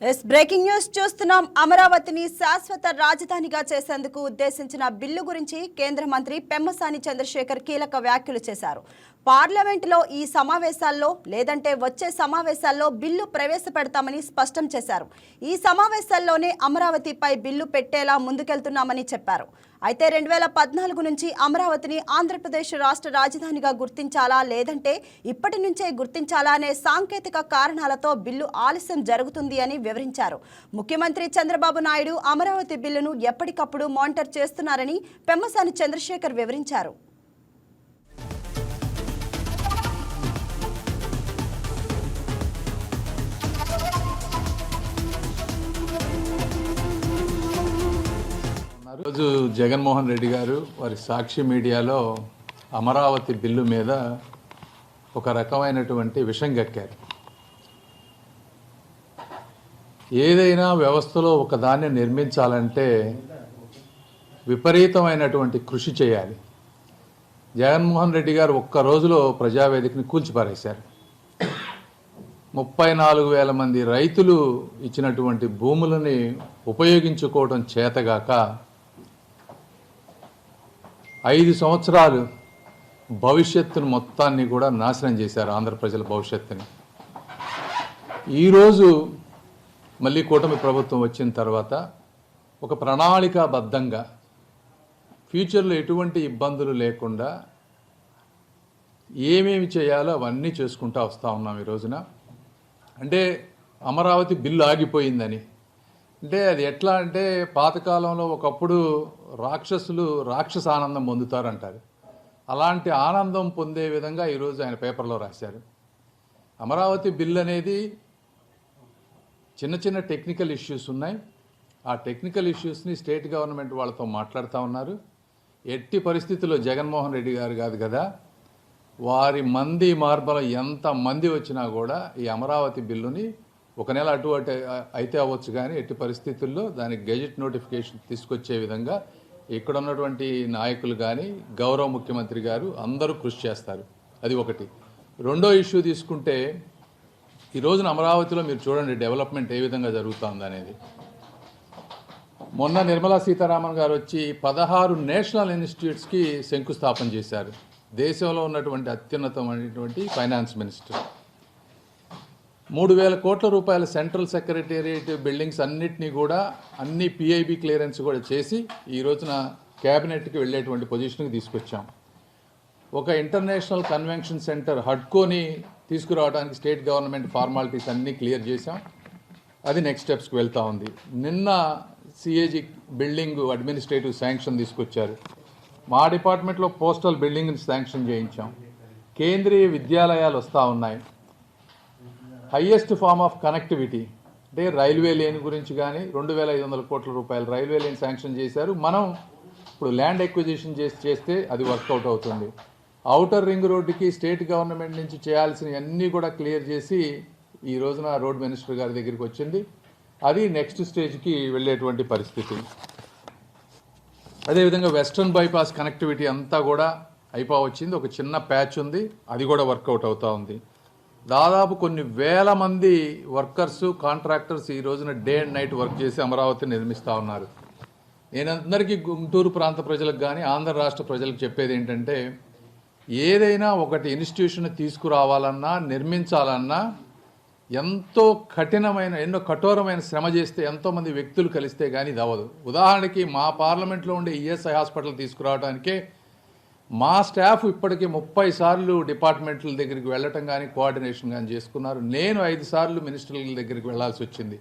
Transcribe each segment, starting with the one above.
Yes breaking news చూస్తున్నాం. అమరావతిని శాశ్వత రాజధానిగా చేసేందుకు ఉద్దేశించిన బిల్లు గురించి కేంద్ర మంత్రి పెమ్మసాని చంద్రశేఖర్ కీలక వ్యాఖ్యలు చేశారు. పార్లమెంటులో ఈ సమావేశాల్లో లేదంటే వచ్చే సమావేశాల్లో బిల్లు ప్రవేశపెడతామని స్పష్టం చేశారు. ఈ సమావేశాల్లోనే అమరావతిపై బిల్లు పెట్టేలా ముందుకెళ్తున్నామని చెప్పారు. అయితే రెండు వేల పద్నాలుగు నుంచి అమరావతిని ఆంధ్రప్రదేశ్ రాష్ట్ర రాజధానిగా గుర్తించాలా లేదంటే ఇప్పటి నుంచే గుర్తించాలా అనే సాంకేతిక కారణాలతో బిల్లు ఆలస్యం జరుగుతుంది అని వివరించారు. ముఖ్యమంత్రి చంద్రబాబు నాయుడు అమరావతి బిల్లును ఎప్పటికప్పుడు మానిటర్ చేస్తున్నారని పెమ్మసాని చంద్రశేఖర్ వివరించారు. ఈరోజు జగన్మోహన్ రెడ్డి గారు వారి సాక్షి మీడియాలో అమరావతి బిల్లు మీద ఒక రకమైనటువంటి విషం గక్కారు. ఏదైనా వ్యవస్థలో ఒకదాన్ని నిర్మించాలంటే విపరీతమైనటువంటి కృషి చేయాలి. జగన్మోహన్ రెడ్డి గారు ఒక్క రోజులో ప్రజావేదికని కూల్చిపారేశారు. ముప్పై నాలుగు వేల మంది రైతులు ఇచ్చినటువంటి భూములని ఉపయోగించుకోవడం చేతగాక ఐదు సంవత్సరాలు భవిష్యత్తును మొత్తాన్ని కూడా నాశనం చేశారు ఆంధ్ర ప్రజల భవిష్యత్తుని. ఈరోజు మళ్ళీ కూటమి ప్రభుత్వం వచ్చిన తర్వాత ఒక ప్రణాళికాబద్ధంగా ఫ్యూచర్లో ఎటువంటి ఇబ్బందులు లేకుండా ఏమేమి చేయాలో అవన్నీ చేసుకుంటూ వస్తూ ఉన్నాం ఈ రోజున. అంటే అమరావతి బిల్లు ఆగిపోయిందని అంటే అది ఎట్లా అంటే పాతకాలంలో ఒకప్పుడు రాక్షసులు రాక్షస ఆనందం పొందుతారంటారు. అలాంటి ఆనందం పొందే విధంగా ఈరోజు ఆయన పేపర్లో రాశారు. అమరావతి బిల్ అనేది చిన్న చిన్న టెక్నికల్ ఇష్యూస్ ఉన్నాయి. ఆ టెక్నికల్ ఇష్యూస్ని స్టేట్ గవర్నమెంట్ వాళ్ళతో మాట్లాడుతూ ఉన్నారు. ఎట్టి పరిస్థితుల్లో జగన్మోహన్ రెడ్డి గారు కాదు కదా వారి మంది మార్బల ఎంత మంది వచ్చినా కూడా ఈ అమరావతి బిల్లుని ఒక నెల అటు అటు అయితే అవ్వచ్చు కానీ ఎట్టి పరిస్థితుల్లో దానికి గెజెట్ నోటిఫికేషన్ తీసుకొచ్చే విధంగా ఇక్కడ ఉన్నటువంటి నాయకులు కానీ గౌరవ ముఖ్యమంత్రి గారు అందరూ కృషి చేస్తారు. అది ఒకటి. రెండో ఇష్యూ తీసుకుంటే ఈ రోజున అమరావతిలో మీరు చూడండి డెవలప్మెంట్ ఏ విధంగా జరుగుతుంది అనేది మొన్న నిర్మలా సీతారామన్ గారు వచ్చి పదహారు నేషనల్ ఇన్స్టిట్యూట్స్కి శంకుస్థాపన చేశారు. దేశంలో ఉన్నటువంటి అత్యున్నతమైనటువంటి ఫైనాన్స్ మినిస్టర్. మూడు వేల కోట్ల రూపాయల సెంట్రల్ సెక్రటేరియట్ బిల్డింగ్స్ అన్నిటినీ కూడా అన్ని పిఐబి క్లియరెన్స్ కూడా చేసి ఈ రోజున క్యాబినెట్కి వెళ్ళేటువంటి పొజిషన్కి తీసుకొచ్చాం. ఒక ఇంటర్నేషనల్ కన్వెన్షన్ సెంటర్ హడ్కోని తీసుకురావడానికి స్టేట్ గవర్నమెంట్ ఫార్మాలిటీస్ అన్నీ క్లియర్ చేశాం. అది నెక్స్ట్ స్టెప్స్కి వెళ్తూ ఉంది. నిన్న సిఏజీ బిల్డింగ్ అడ్మినిస్ట్రేటివ్ శాంక్షన్ తీసుకొచ్చారు. మా డిపార్ట్మెంట్లో పోస్టల్ బిల్డింగ్ని శాంక్షన్ చేయించాం. కేంద్రీయ విద్యాలయాలు వస్తూ ఉన్నాయి. హయ్యెస్ట్ ఫార్మ్ ఆఫ్ కనెక్టివిటీ అంటే రైల్వే లేన్ గురించి కానీ రెండు వేల ఐదు వందల కోట్ల రూపాయలు రైల్వే లేన్ శాంక్షన్ చేశారు. మనం ఇప్పుడు ల్యాండ్ ఎక్విజిషన్ చేసి చేస్తే అది వర్కౌట్ అవుతుంది. అవుటర్ రింగ్ రోడ్డుకి స్టేట్ గవర్నమెంట్ నుంచి చేయాల్సినవన్నీ కూడా క్లియర్ చేసి ఈ రోజున రోడ్ మినిస్టర్ గారి దగ్గరికి వచ్చింది. అది నెక్స్ట్ స్టేజ్కి వెళ్ళేటువంటి పరిస్థితి. అదేవిధంగా వెస్ట్రన్ బైపాస్ కనెక్టివిటీ అంతా కూడా అయిపో వచ్చింది. ఒక చిన్న ప్యాచ్ ఉంది. అది కూడా వర్కౌట్ అవుతూ ఉంది. దాదాపు కొన్ని వేల మంది వర్కర్స్ కాంట్రాక్టర్స్ ఈ రోజున డే అండ్ నైట్ వర్క్ చేసి అమరావతిని నిర్మిస్తూ ఉన్నారు. నేను అందరికీ గుంటూరు ప్రాంత ప్రజలకు కానీ ఆంధ్ర రాష్ట్ర ప్రజలకు చెప్పేది ఏంటంటే ఏదైనా ఒకటి ఇన్స్టిట్యూషన్ తీసుకురావాలన్నా నిర్మించాలన్నా ఎంతో కఠినమైన ఎన్నో కఠోరమైన శ్రమ చేస్తే ఎంతోమంది వ్యక్తులు కలిస్తే కానీ ఇది అవ్వదు. ఉదాహరణకి మా పార్లమెంట్లో ఉండే ఈఎస్ఐ హాస్పిటల్ తీసుకురావడానికే మా స్టాఫ్ ఇప్పటికీ ముప్పై సార్లు డిపార్ట్మెంట్ల దగ్గరికి వెళ్ళటం కానీ కోఆర్డినేషన్ కానీ చేసుకున్నారు. నేను ఐదు సార్లు మినిస్టర్ల దగ్గరికి వెళ్ళాల్సి వచ్చింది.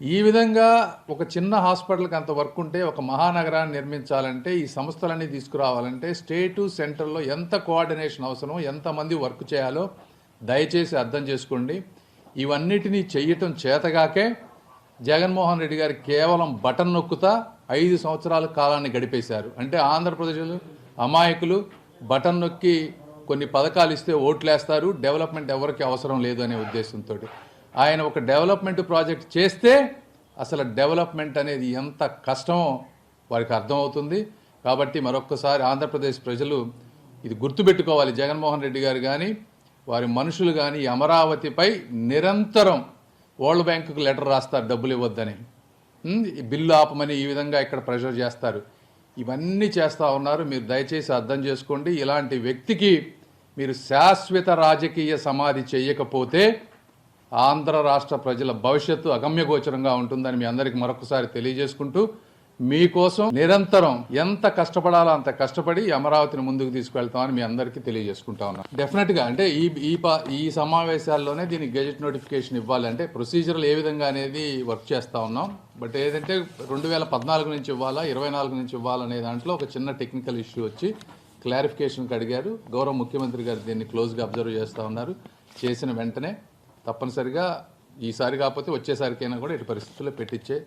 ఈ విధంగా ఒక చిన్న హాస్పిటల్కి అంత వర్క్ ఉంటే ఒక మహానగరాన్ని నిర్మించాలంటే ఈ సంస్థలన్నీ తీసుకురావాలంటే స్టేటు సెంటర్లో ఎంత కోఆర్డినేషన్ అవసరమో ఎంతమంది వర్క్ చేయాలో దయచేసి అర్థం చేసుకోండి. ఇవన్నిటినీ చెయ్యటం చేతగాకే జగన్మోహన్ రెడ్డి గారు కేవలం బటన్ నొక్కుతా ఐదు సంవత్సరాల కాలాన్ని గడిపేశారు. అంటే ఆంధ్రప్రదేశ్లో అమాయకులు బటన్ నొక్కి కొన్ని పథకాలు ఇస్తే ఓట్లేస్తారు డెవలప్మెంట్ ఎవరికి అవసరం లేదు అనే ఉద్దేశంతో ఆయన ఒక డెవలప్మెంట్ ప్రాజెక్ట్ చేస్తే అసలు డెవలప్మెంట్ అనేది ఎంత కష్టమో వారికి అర్థమవుతుంది. కాబట్టి మరొక్కసారి ఆంధ్రప్రదేశ్ ప్రజలు ఇది గుర్తుపెట్టుకోవాలి. జగన్మోహన్ రెడ్డి గారు కానీ వారి మనుషులు కానీ అమరావతిపై నిరంతరం వరల్డ్ బ్యాంకుకు లెటర్ రాస్తారు డబ్బులు ఇవ్వద్దని. ఈ బిల్లు ఆపమని ఈ విధంగా ఇక్కడ ప్రెషర్ చేస్తారు. ఇవన్నీ చేస్తూ ఉన్నారు. మీరు దయచేసి అర్థం చేసుకోండి. ఇలాంటి వ్యక్తికి మీరు శాశ్వత రాజకీయ సమాధి చేయకపోతే ఆంధ్ర రాష్ట్ర ప్రజల భవిష్యత్తు అగమ్యగోచరంగా ఉంటుందని మీ అందరికీ మరొకసారి తెలియజేసుకుంటూ మీకోసం నిరంతరం ఎంత కష్టపడాలో అంత కష్టపడి అమరావతిని ముందుకు తీసుకెళ్తామని మీ అందరికీ తెలియజేసుకుంటా ఉన్నాం. డెఫినెట్గా అంటే ఈ ఈ ప- ఈ సమావేశాల్లోనే దీనికి గెజెట్ నోటిఫికేషన్ ఇవ్వాలంటే ప్రొసీజర్లు ఏ విధంగా అనేది వర్క్ చేస్తా ఉన్నాం. బట్ ఏదంటే రెండు వేల పద్నాలుగు నుంచి ఇవ్వాలా ఇరవై నాలుగు నుంచి ఇవ్వాలనే దాంట్లో ఒక చిన్న టెక్నికల్ ఇష్యూ వచ్చి క్లారిఫికేషన్కి అడిగారు. గౌరవ ముఖ్యమంత్రి గారు దీన్ని క్లోజ్గా అబ్జర్వ్ చేస్తూ ఉన్నారు. చేసిన వెంటనే తప్పనిసరిగా ఈసారి కాకపోతే వచ్చేసరికైనా కూడా ఇటు పరిస్థితుల్లో పెట్టించే